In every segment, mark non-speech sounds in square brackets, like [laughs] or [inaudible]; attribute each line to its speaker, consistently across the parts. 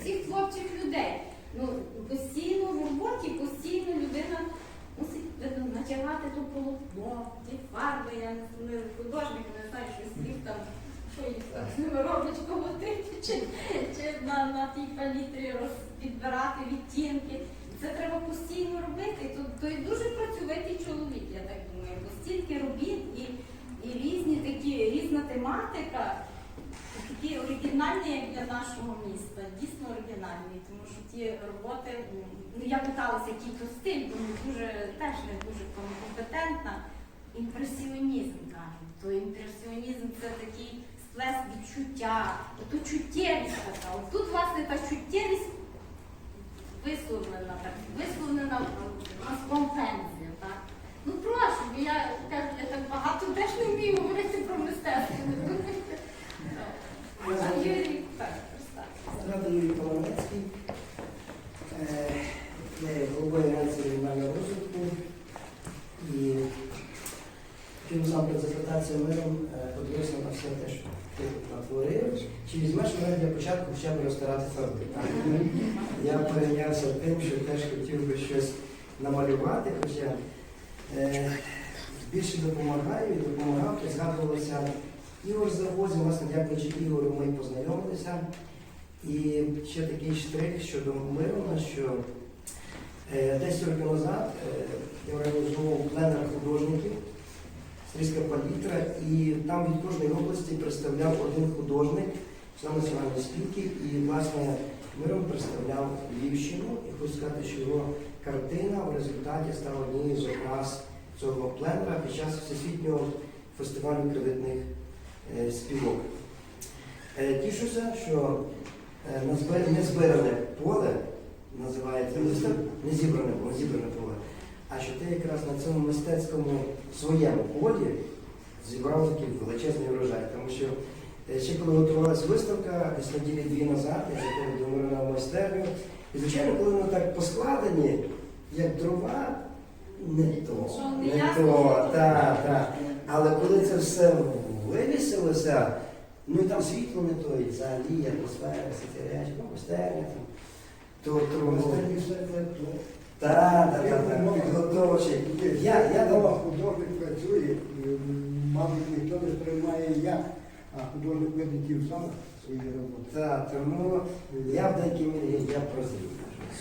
Speaker 1: всіх творчих людей. Ну, Постійно в роботі, постійно людина мусить натягати ту полотно, ті фарби, я не художник, не знаю, що слів там, що їх з роблять колотити, чи, чи на, на тій палітрі підбирати відтінки. Це треба постійно робити. То й дуже працьовитий чоловік, я так думаю, постільки робіт і, і різні такі, різна тематика такі оригінальні, як для нашого міста, дійсно оригінальні, тому що ті роботи, ну я питалася, який то стиль, бо дуже теж не дуже компетентна. Імпресіонізм кажуть. То імпресіонізм це такий сплеск відчуття, оту чуттєвість така. От Тут, власне, та чуттєвість висловлена так, висловлена мазком пензля. Ну прошу, я я так багато теж не вмію говорити про мистецтво. не думайте. А Юрій, так, представте.
Speaker 2: Зрадий Юрій Полонецький, е, я є головою Агенції регіонального розвитку і насамперед запитатися миром, е, подивився на все те, що ти натворив. Чи візьмеш мене для початку хоча б розтирати фарби? Я перейнявся тим, що теж хотів би щось намалювати, хоча е, більше допомагаю і допомагав, то згадувалося Ігор Завозів, власне, дякуючи Ігорю, ми познайомилися. І ще такий штрих щодо Мирона, що е, 10 років назад е, я організовував пленер художників Стрійська палітра, і там від кожної області представляв один художник, член національної спілки, і власне Мирон представляв Львівщину. І хочу сказати, що його картина в результаті стала однією з окрас цього пленера під час всесвітнього фестивалю кредитних е, співок. Е, Тішуся, що е, незбиране поле називається не зібране поле, зібране поле. А що ти якраз на цьому мистецькому своєму полі зібрав такий величезний врожай. Тому що е, ще коли готувалася виставка, десь неділі дві назад, я заходив до Мирона в майстерню. І звичайно, коли воно так поскладені, як дрова, не то,
Speaker 1: не
Speaker 2: то, так, так. Але коли це все вивісилося, ну і там світло не то, і взагалі атмосфера, всі ці речі, ну, майстерня там, то, то
Speaker 3: то.
Speaker 2: Так, так, так, так, підготовчий. Я, я думав,
Speaker 3: художник працює, і, мабуть, ніхто не сприймає як, а художник визначив сам свої роботи.
Speaker 2: так, тому я в деякій мірі я прозрів.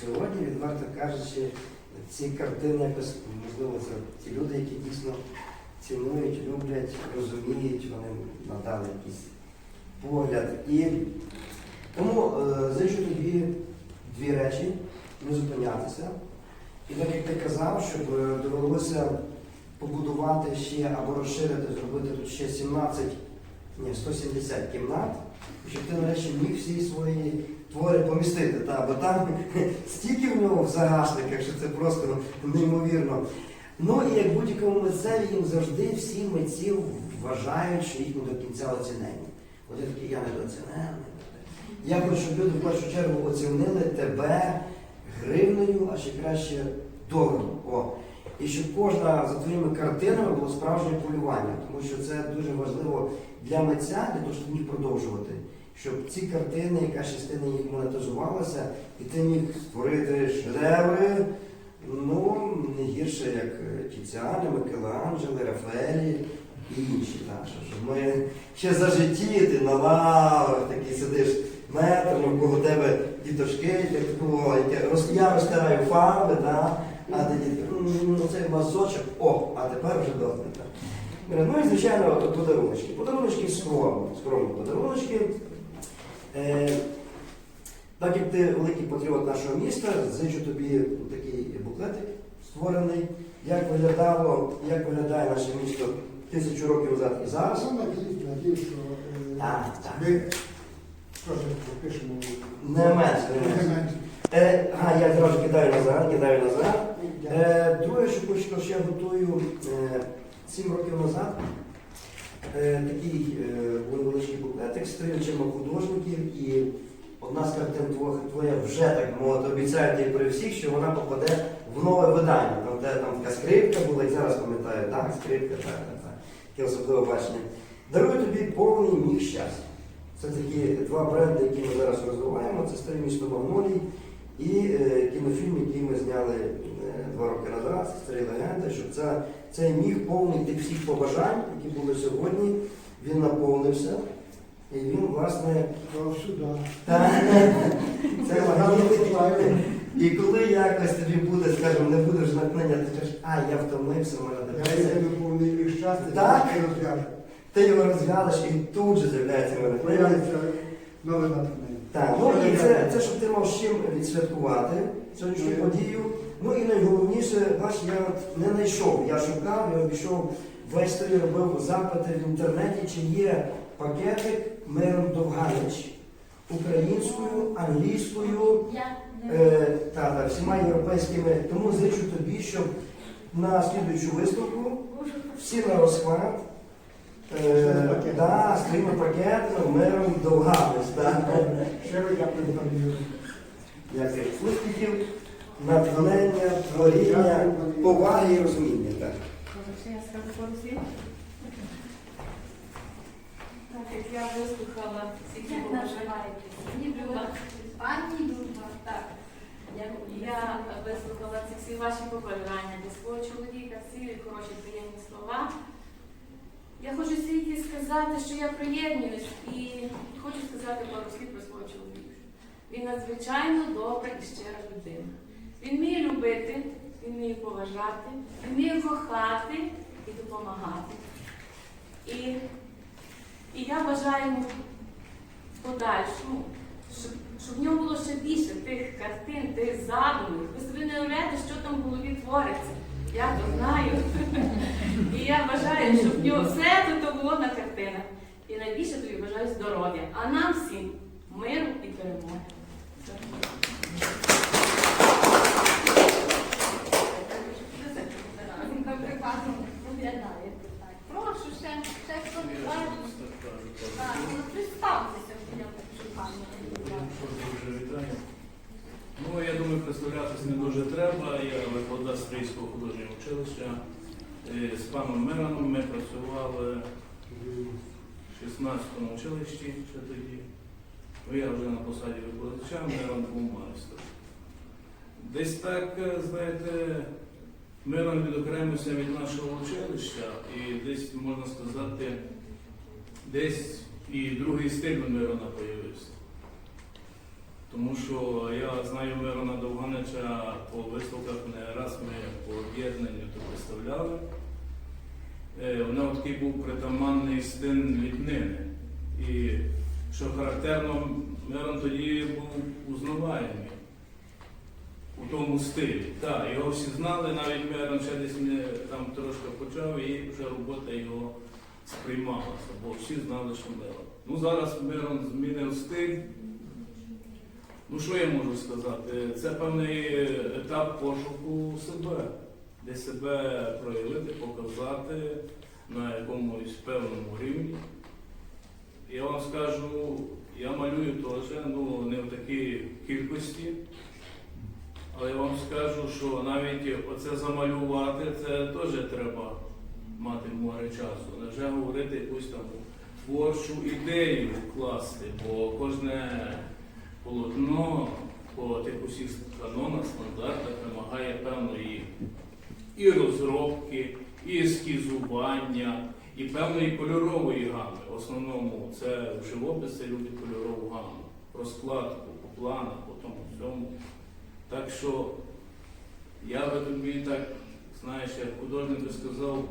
Speaker 2: Сьогодні, відверто кажучи, ці картини якось, можливо, це ті люди, які дійсно цінують, люблять, розуміють, вони надали якийсь погляд. І тому е, зичу тобі дві речі, не зупинятися. І так як ти казав, щоб е, довелося побудувати ще або розширити, зробити тут ще 17, ні, 170 кімнат, щоб ти нарешті міг всі свої твори помістити. Та, бо там [laughs] стільки в нього в загашниках, що це просто неймовірно. Ну і як будь-якому митцеві їм завжди всі митці вважають, що їх не до кінця оцінені. От я такий, я недооцінений. Я хочу, щоб люди в першу чергу оцінили тебе а ще краще доларом. О. І щоб кожна за твоїми картинами було справжнє полювання, тому що це дуже важливо для митця, для того, щоб міг продовжувати. Щоб ці картини, яка частина їх монетизувалася, і ти міг створити шедеври, ну, не гірше, як е, Тіціани, Микеланджело, Рафаелі і інші. Так, що- щоб ми ще за житті ти на лавах такий сидиш метр, навколо тебе діточки, як я розтираю фарби, да? а ти дітки, «М, ну мазочок, о, а тепер вже добре. Ну і звичайно подаруночки. Подаруночки скромно, скромно подаруночки. Е, так як ти великий патріот нашого міста, зичу тобі такий буклетик створений, як виглядало, як виглядає наше місто тисячу років назад і зараз.
Speaker 3: Що е,
Speaker 2: Так, так. Не менше, не менше. Е, а, я зразу кидаю назад, кидаю назад. Е, друге, що хочу, що я готую е, сім років назад. Е, такий е, був невеличкий буклетик з тричами художників і одна з картин твоя, вже так мовити обіцяю тобі при всіх, що вона попаде в нове видання. Там, де там така скрипка була, і зараз пам'ятаю, так, скрипка, так, так, так. Таке особливе бачення. Дарую тобі повний міг щастя. Це такі два бренди, які ми зараз розвиваємо. Це старе місто Магнолій і е, кінофільм, який ми зняли е, два роки назад, старі легенди, щоб ця, цей міг повний тих всіх побажань, які були сьогодні, він наповнився. І він, власне, та, це
Speaker 3: Я
Speaker 2: І коли якось тобі буде, скажімо, не будеш натхнення, ти кажеш, а я втомився, мене Так.
Speaker 3: Ти
Speaker 2: його розв'язиш і тут же з'являється натхнення.
Speaker 3: Появиться нове натхнення.
Speaker 2: Так, ну і це, це щоб ти мав з чим відсвяткувати сьогоднішню
Speaker 3: Ну,
Speaker 2: подію. Ну і найголовніше, бач, я от не знайшов. Я шукав, я обійшов весь той робив запити в інтернеті, чи є пакетик Мирон Довганич українською, англійською, е, та, та, всіма європейськими. Тому зичу тобі, щоб на слідуючу виставку всі на розклад. Е, да, з твоїми пакетами Мирон Довганич. Да.
Speaker 3: Щиро дякую пані Юрію.
Speaker 2: Дякую. Успіхів, натхнення, творіння, поваги і розуміння. Так.
Speaker 4: Може, я скажу пару слів? Так, як я вислухала всі
Speaker 1: як
Speaker 4: побажання.
Speaker 1: називаєтесь? Люба. Пані Люба. Так.
Speaker 4: Я, я вислухала ці всі ваші побажання для свого чоловіка, всі хороші приємні слова. Сказати, що я приєднуюсь і хочу сказати пару слів про свого чоловіка. Він надзвичайно добра і щира людина. Він вміє любити, він вміє поважати, він вміє кохати і допомагати. І, і я бажаю йому подальшому, щоб, щоб в нього було ще більше тих картин, тих задумів. Ви собі не уявляєте, що там в голові твориться. Я то знаю. І я бажаю, щоб в нього все тут було на картинах. І найбільше тобі бажаю здоров'я. А нам всім миру і перемоги.
Speaker 1: Він прекрасно виглядає. Так. Прошу, ще, ще хтось бачить. Так, ну представтеся, що я так шукаю.
Speaker 5: Дуже вітаю. Ну, я думаю, представлятися не дуже треба. Я викладач Стрийського художнього училища. Е, З паном Мираном ми працювали в 16-му училищі ще тоді. Ну, Я вже на посаді викладача, Мирон був майстер. Десь так, е, знаєте, Мирон відокремився від нашого училища і десь, можна сказати, десь і другий стиль у Мирона появився. Тому що я знаю Мирона Довганича по виставках не раз ми по об'єднанню тут виставляли. Е, У нього такий був притаманний стиль ліпнини. І що характерно, Мирон тоді був узнаваємий у тому стилі. Так, його всі знали, навіть Мирон ще десь не там трошки почав і вже робота його сприймалася, бо всі знали, що Мирон. Ну зараз Мирон змінив стиль. Ну, що я можу сказати? Це певний етап пошуку себе, де себе проявити, показати на якомусь певному рівні. Я вам скажу, я малюю теж, ну не в такій кількості, але я вам скажу, що навіть оце замалювати, це теж треба мати море часу. Не вже говорити якусь там творчу ідею вкласти, бо кожне полотно по тих усіх канонах, стандартах вимагає певної і розробки, і ескізування, і певної кольорової гами. В основному це в живописі любить кольорову гаму, розкладку по планах, по тому всьому. Так що я би тобі так, знаєш, як художник би сказав,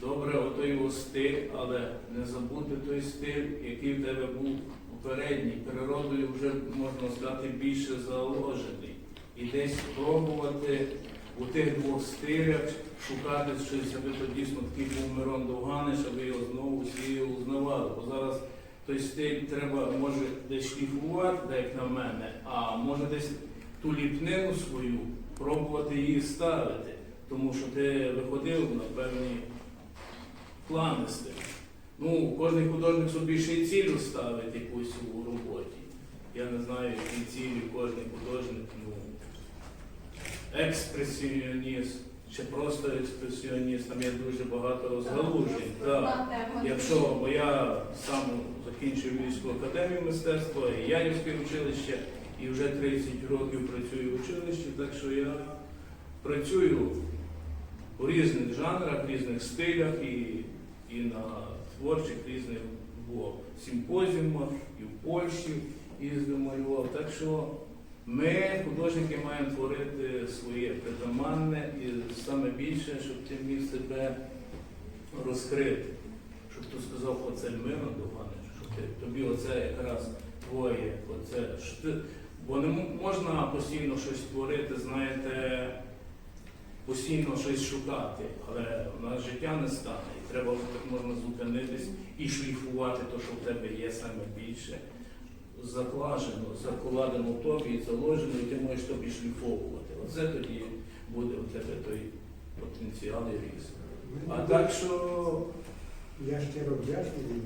Speaker 5: добре, ото його стиль, але не забути той стиль, який в тебе був попередній, природою вже можна сказати більше заложений. І десь спробувати у тих двох стилях шукати щось, аби то дійсно такий був Мирон Довганич, аби його знову всі узнавали. Бо зараз той стиль треба може десь шліфувати, як на мене, а може десь ту ліпнину свою пробувати її ставити. Тому що ти виходив на певні плани стилю. Ну, кожен художник собі ще й цілю ставить якусь у роботі. Я не знаю, які цілі кожен художник, ну, експресіоніст, чи просто експресіоніст, там є дуже багато розгалужень. Так. Якщо, бо я сам закінчив військову академію мистецтва, і Янівське училище, і вже 30 років працюю в училищі, так що я працюю у різних жанрах, різних стилях і, і на творчих різних було симпозіумах, і в Польщі їздив малював. Так що ми, художники, маємо творити своє притаманне і саме більше, щоб ти міг себе розкрити. Щоб ти сказав, оце мирно Іванович, що ти, тобі оце якраз твоє, оце що ти. Бо не можна постійно щось творити, знаєте, постійно щось шукати, але у нас життя не стане. Треба так можна зупинитись і шліфувати те, що в тебе є саме більше. Закладено, закладено в тобі і заложено, і ти можеш тобі шліфовувати. Оце тоді буде у тебе той потенціал і ріст. А так що
Speaker 3: Я щиро вдячний.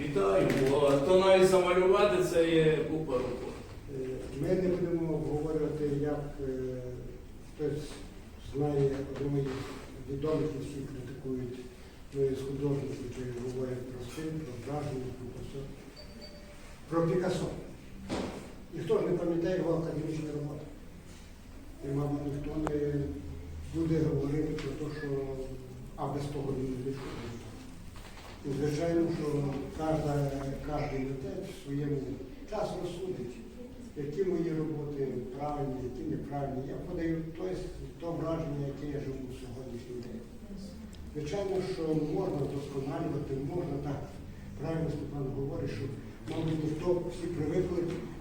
Speaker 5: вітаю, бо то навіть замалювати це є купа роботи.
Speaker 3: е, Ми не будемо обговорювати, як е, хтось знає одного із відомих, і всі критикують ну, із художників, чи говорять про стиль, про враження, про все. Про Пікассо. Ніхто ж не пам'ятає його академічні роботи. І, мабуть, ніхто не буде говорити про те, що а без того він не вийшов. І, звичайно, що кожна, кожен в своєму час розсудить, які мої роботи правильні, які неправильні. Я подаю то враження, яке я живу сьогоднішній день. Звичайно, що можна вдосконалювати, можна так. Правильно Степан говорить, що, мабуть, ніхто всі привикли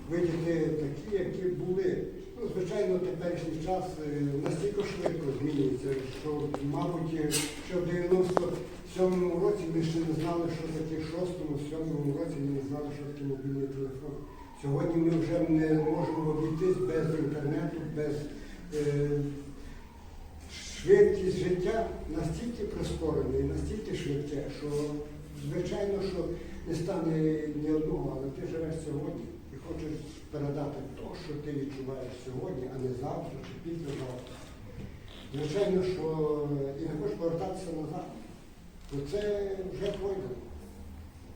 Speaker 3: видіти такі, які були. Ну, звичайно, теперішній час е, настільки швидко змінюється, що, мабуть, е, ще в 97-му році ми ще не знали, що таке в 6-му, 7-му році ми не знали, що таке мобільний телефон. Сьогодні ми вже не можемо обійтись без інтернету, без е, швидкість життя настільки прискорена і настільки швидке, що звичайно, що не стане ні одного, але ти живеш сьогодні і хочеш передати те, що ти відчуваєш сьогодні, а не завтра чи післязавтра. Звичайно, що і не хочеш повертатися назад, то це вже пройдено.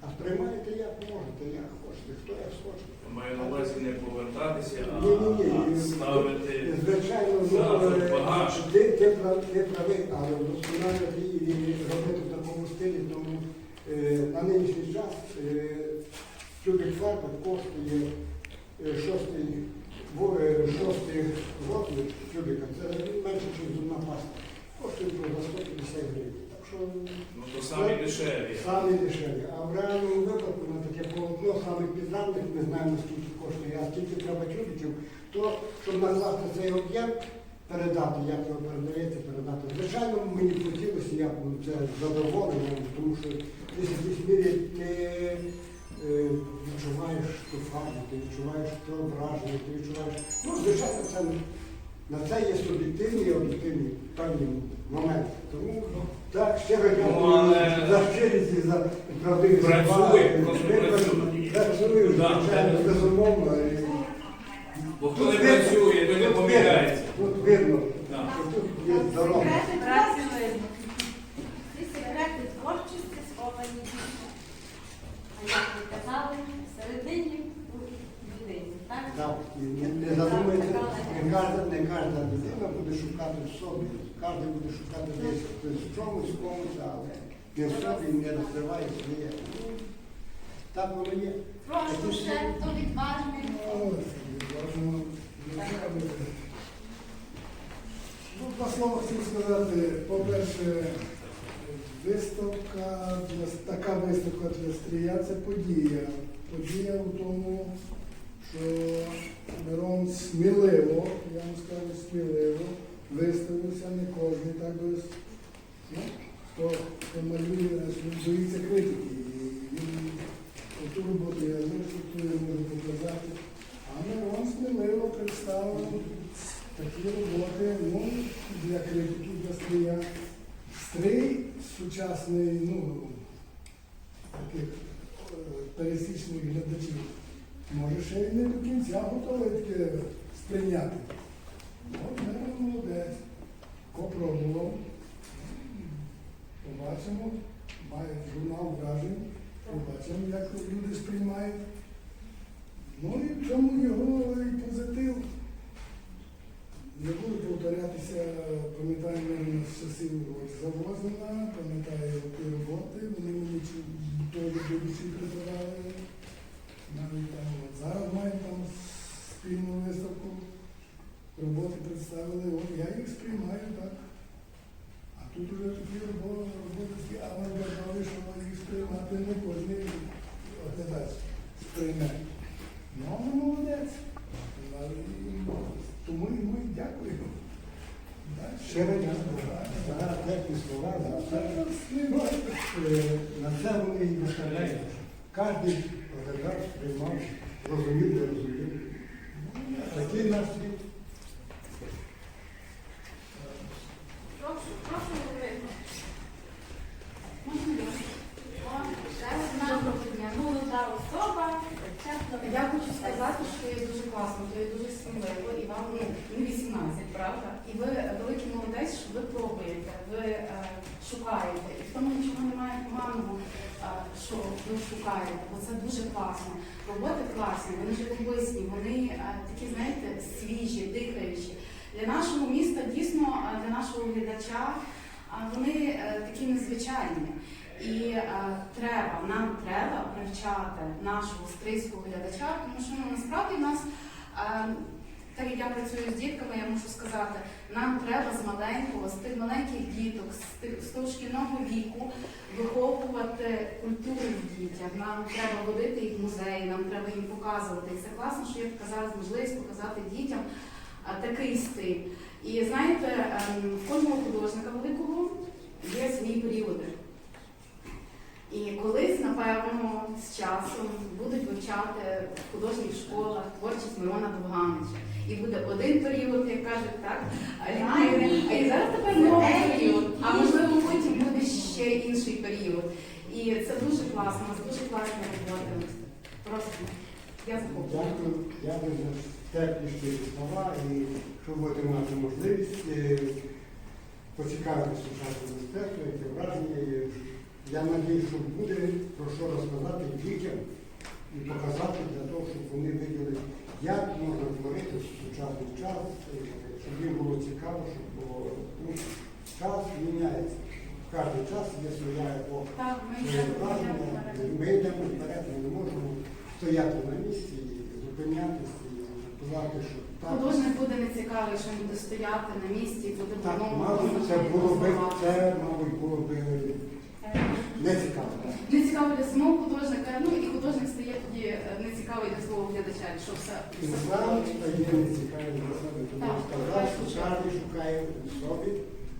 Speaker 3: А сприймаєте як можете, як хочете, хто як схоче.
Speaker 5: Я Маю на увазі не повертатися, а,
Speaker 3: Ні-ні-ні.
Speaker 5: ставити.
Speaker 3: Звичайно, ну, е,
Speaker 5: багаж.
Speaker 3: ти, ти, прав- ти правий, але вдосконалювати і робити в такому стилі, тому е, на нинішній час е, тюбик фарби коштує е, шостий, во- е, шостий розмір тюбика, це менше, ніж зубна паста. Коштує за 150 гривень. Що
Speaker 5: Ну то самі дешеві.
Speaker 3: Самі дешеві. А в реальному випадку на таке полотно саме підрамник, ми знаємо, скільки коштує, а скільки треба чубиків, то щоб накласти цей об'єм, передати, як його передається, передати. Звичайно, мені б хотілося, я б це задоволений, тому що десь в якійсь мірі ти е, відчуваєш ту фарбу, ти відчуваєш то враження, ти відчуваєш. Ну, звичайно, це на це є суб'єктивні і об'єктивні певні моменти. Тому так, щиро дякую
Speaker 5: Ну, але-
Speaker 3: за щирість і за правдиві
Speaker 5: Працює,
Speaker 3: слова.
Speaker 5: працює.
Speaker 3: Звичайно, безумовно.
Speaker 5: Бо коли не працює, то не
Speaker 3: тут
Speaker 5: помиляється.
Speaker 3: Тут видно, що тут є здоров'я.
Speaker 1: Секрети
Speaker 4: Праці
Speaker 1: творчості.
Speaker 4: видно.
Speaker 1: Ці секрети творчості сховані. А як ви казали, всередині у людині. Так?
Speaker 3: Так, і не, не задумайте, не кожна, не кожна людина буде шукати в собі. Кожен буде шукати десь в чомусь, комусь, але не в собі не розкриває своє. Так воно є.
Speaker 1: Прошу ще, хто відважний.
Speaker 6: Ну, два слова хотів сказати. По-перше, виставка, така виставка для стрія це подія. Подія в тому, що Мирон сміливо, я вам скажу сміливо, виставився, не кожен так без. Ну, хто, хто малює, боїться критики. І Він ту роботу я я можу показати. А Мирон сміливо представив такі роботи ну, для критиків, для стрія. Стрій сучасний, ну, таких е, пересічних глядачів, може ще й не до кінця готовий таке сприйняти. Молодець. Попробував. Побачимо, має журнал вражень, побачимо, як люди сприймають. Ну і чому його і позитив. Не буду повторятися, пам'ятаємо з часів ось завозена, пам'ятаю ті роботи, вони мені чи- теж до душі припадали. Навіть там от зараз маємо там спільну виставку. Роботи представили, от я їх сприймаю так. А тут уже такі роботи, роботи такі авангардові, що їх сприймати не кожен оглядач сприйме. Ну, але молодець. Але і Тому йому і дякую. Далі.
Speaker 3: Щиро дякую за теплі слова, за все. Ну, е, На це вони і наставляють. Кожен оглядач сприймав, розумів, не розумів. Такий наш світ.
Speaker 1: Я?
Speaker 7: Хочу сказати, що є дуже класно, то є дуже сміливо, і вам ну, не 18, правда? І ви великий молодець, що ви пробуєте, ви е, шукаєте. І в тому нічого немає поганого, е, що ви шукаєте, бо це дуже класно. Роботи класні, вони живописні, вони е, такі, знаєте, свіжі, дихаючі. Для нашого міста дійсно, е, для нашого глядача, вони е, такі незвичайні. І треба, нам треба привчати нашого стрийського глядача, тому що ну, насправді в нас, так як я працюю з дітками, я можу сказати, нам треба з маленького, з тих маленьких діток, з, тих, з того шкільного віку виховувати культуру в дітях. Нам треба водити їх в музеї, нам треба їм показувати. І це класно, що є така зараз можливість показати дітям такий стиль. І знаєте, ем, в кожного художника великого є свої періоди. І колись, напевно, з часом будуть вивчати в художніх школах творчість Мирона Довганича. І буде один період, як кажуть, так, літери. А і зараз тепер новий період. А можливо, потім буде ще інший період. І це дуже класно, у нас дуже класні роботи. Просто я захоплюю.
Speaker 3: Дякую, дякую за слова і що будете мати можливість е, поцікавитися сучасним мистецтвом, яке враження. Я надію, що буде про що розказати дітям і показати для того, щоб вони виділи, як можна творити в сучасний час, щоб їм було цікаво, щоб було ну, час міняється. Кожен час є своя епоха.
Speaker 7: Так, ми йдемо вперед.
Speaker 3: Ми йдемо вперед, ми не можемо стояти на місці, і зупинятися і жартувати, що так.
Speaker 7: Художник буде нецікавий, що він буде стояти на місці і буде
Speaker 3: Так, мабуть, це було би, це, мабуть, було б не цікаво.
Speaker 7: Не цікаво для самого художника, ну і художник стає тоді е, нецікавий для свого глядача, якщо все,
Speaker 3: І
Speaker 7: все
Speaker 3: сам
Speaker 7: подобається.
Speaker 3: стає нецікавим для себе, тому що сказав, що кожен шукає у собі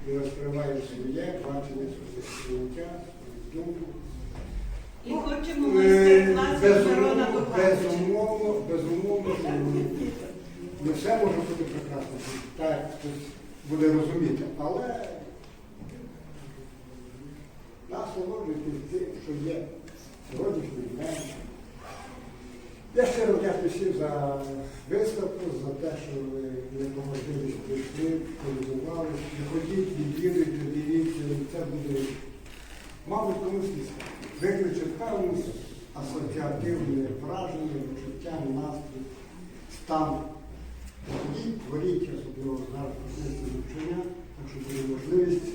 Speaker 3: і розкриває своє бачення, своє сприйняття, свою думку.
Speaker 8: І хочемо
Speaker 3: Е,
Speaker 8: майстер-клас від Мирона
Speaker 3: Безумовно, безумовно, безумовно, що не все може бути прекрасно, так хтось буде розуміти, але нас насолоджуйтесь тим, що є сьогоднішній день. Я щиро дякую всім за виставку, за те, що ви не можливість прийшли, полюбували. Приходіть, відвідуйте, дивіться, це буде, мабуть, комусь викличе певну асоціативне враження, почуття, настрій, стан. Ходіть, творіть, особливо зараз процесі навчання, так що буде можливість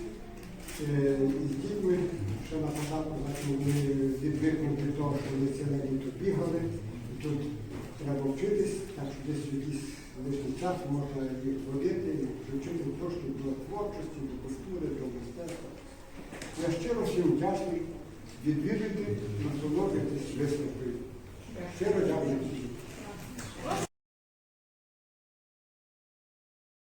Speaker 3: е, із дітьми ще на початку ми відвикнути того, що вони ціле літо бігали. І тут треба вчитись, так що десь якийсь лишній час можна їх робити і включити трошки до творчості, до культури, до мистецтва. Я щиро всім вдячний. Відвідуйте, насолоджуйтесь висновкою. Щиро дякую.